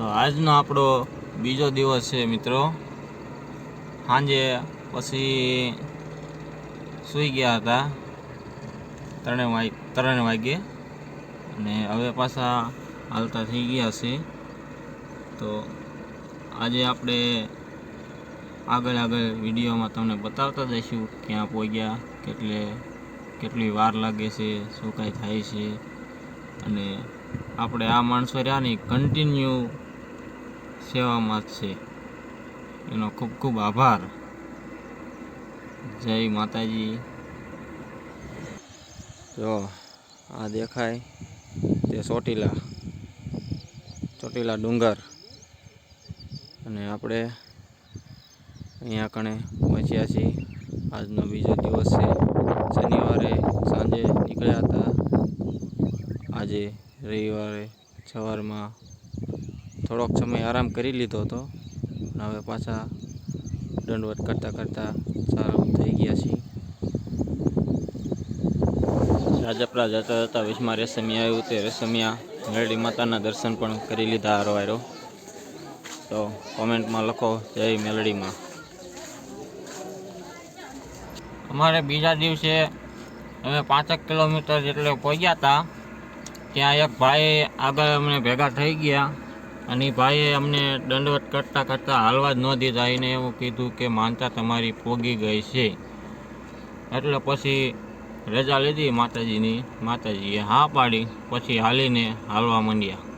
તો આજનો આપણો બીજો દિવસ છે મિત્રો. સાંજે પછી સૂઈ ગયા હતા ત્રણે વાગ ત્રણ વાગે અને હવે પાછા હાલતા થઈ ગયા છે. તો આજે આપણે આગળ આગળ વિડીયોમાં તમને બતાવતા જઈશું ક્યાં પહોંચ્યા કેટલે, કેટલી વાર લાગે છે, શું કાંઈ થાય છે. અને આપણે આ માણસો રહ્યા ને કન્ટિન્યુ સેવામાં છે. એનો ખૂબ ખૂબ આભાર. જય માતાજી. જો, આ દેખાય તે ચોટીલા. ચોટીલા ડુંગર. અને આપણે અહીંયા કણે પહોંચ્યા છીએ. આજનો બીજો દિવસ છે. શનિવારે સાંજે નીકળ્યા હતા. આજે રવિવારે સવારમાં થોડોક સમય આરામ કરી લીધો હતો હવે પાછા દંડવત કરતાં કરતાં સારું થઈ ગયા છીએ. રાજપરા જતા જતા વિશમાં રેશમિયા આવ્યું તે રેશમિયા મેરડી માતાના દર્શન પણ કરી લીધા હારો હારો. તો કોમેન્ટમાં લખો, જય મેલડીમાં. અમારે બીજા દિવસે અમે પાંચેક કિલોમીટર જેટલે પહોંચ્યા હતા ત્યાં એક ભાઈ આગળ અમને ભેગા થઈ ગયા. અને ભાઈએ અમને દંડવત કરતાં કરતાં હાલવા જ ન દીધા. એને એવું કીધું કે, માનતા તમારી પોગી ગઈ છે. એટલે પછી રજા લીધી માતાજીની. માતાજીએ હા પાડી, પછી હાલીને હાલવા માંડ્યા.